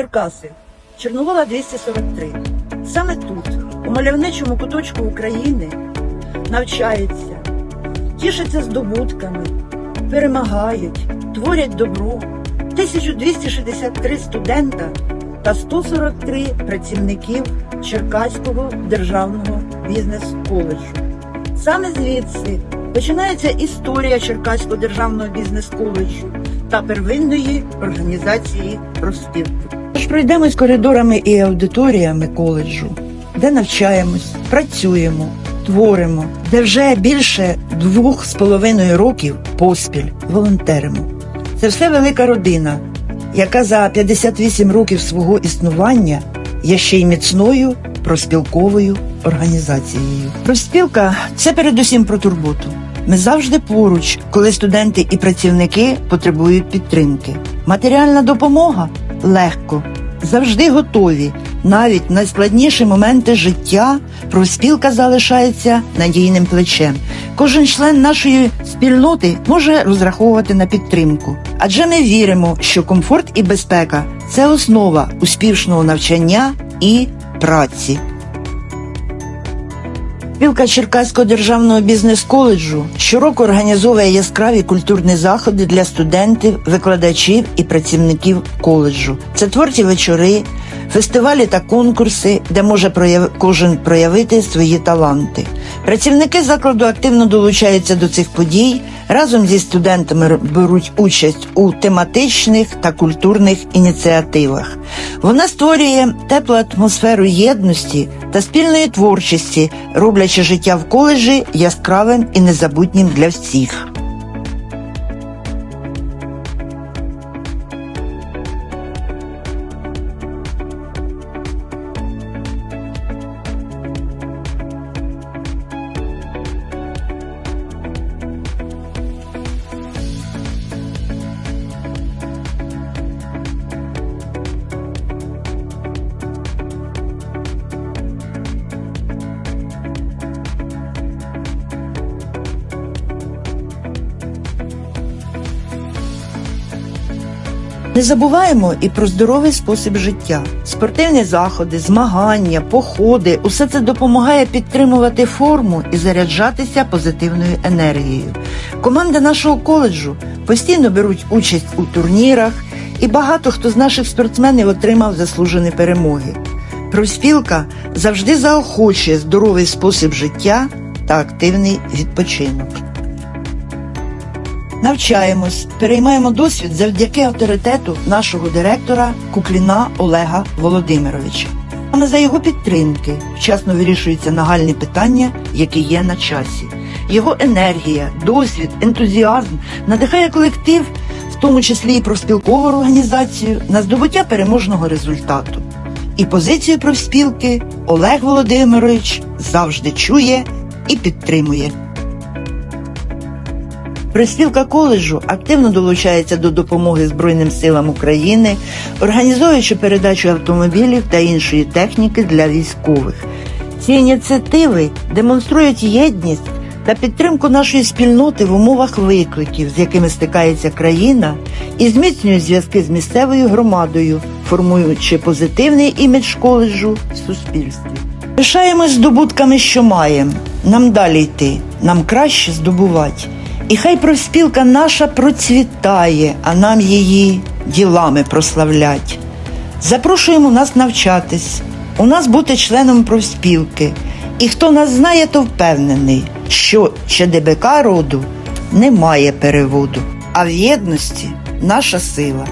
Черкаси, Чорновола 243. Саме тут, у мальовничому куточку України, навчаються, тішаться здобутками, перемагають, творять добро 1263 студента та 143 працівників Черкаського державного бізнес-коледжу. Саме звідси починається історія Черкаського державного бізнес-коледжу та первинної організації профспілки. Тож пройдемось коридорами і аудиторіями коледжу, де навчаємось, працюємо, творимо, де вже більше двох з половиною років поспіль волонтеримо. Це все велика родина, яка за 58 років свого існування є ще й міцною проспілковою організацією. Проспілка це передусім про турботу. Ми завжди поруч, коли студенти і працівники потребують підтримки. Матеріальна допомога легко, завжди готові. Навіть найскладніші моменти життя профспілка залишається надійним плечем. Кожен член нашої спільноти може розраховувати на підтримку, адже ми віримо, що комфорт і безпека це основа успішного навчання і праці. Спілка Черкаського державного бізнес-коледжу щороку організовує яскраві культурні заходи для студентів, викладачів і працівників коледжу. Це творчі вечори, фестивалі та конкурси, де може прояв- кожен проявити свої таланти. Працівники закладу активно долучаються до цих подій, разом зі студентами беруть участь у тематичних та культурних ініціативах. Вона створює теплу атмосферу єдності та спільної творчості, роблячи життя в коледжі яскравим і незабутнім для всіх. Не забуваємо і про здоровий спосіб життя. Спортивні заходи, змагання, походи усе це допомагає підтримувати форму і заряджатися позитивною енергією. Команди нашого коледжу постійно беруть участь у турнірах, і багато хто з наших спортсменів отримав заслужені перемоги. Профспілка завжди заохочує здоровий спосіб життя та активний відпочинок. Навчаємось, переймаємо досвід завдяки авторитету нашого директора Кукліна Олега Володимировича. Саме за його підтримки вчасно вирішуються нагальні питання, які є на часі. Його енергія, досвід, ентузіазм надихає колектив, в тому числі і профспілкову організацію, на здобуття переможного результату. І позицію профспілки Олег Володимирович завжди чує і підтримує. Приспілка коледжу активно долучається до допомоги Збройним силам України, організовуючи передачу автомобілів та іншої техніки для військових. Ці ініціативи демонструють єдність та підтримку нашої спільноти в умовах викликів, з якими стикається країна, і зміцнюють зв'язки з місцевою громадою, формуючи позитивний імідж коледжу в суспільстві. Пишаємось здобутками, що маємо. Нам далі йти, нам краще здобувати. І хай профспілка наша процвітає, а нам її ділами прославлять. Запрошуємо нас навчатись, у нас бути членом профспілки. І хто нас знає, то впевнений, що ЧДБК роду немає переводу, а в єдності наша сила.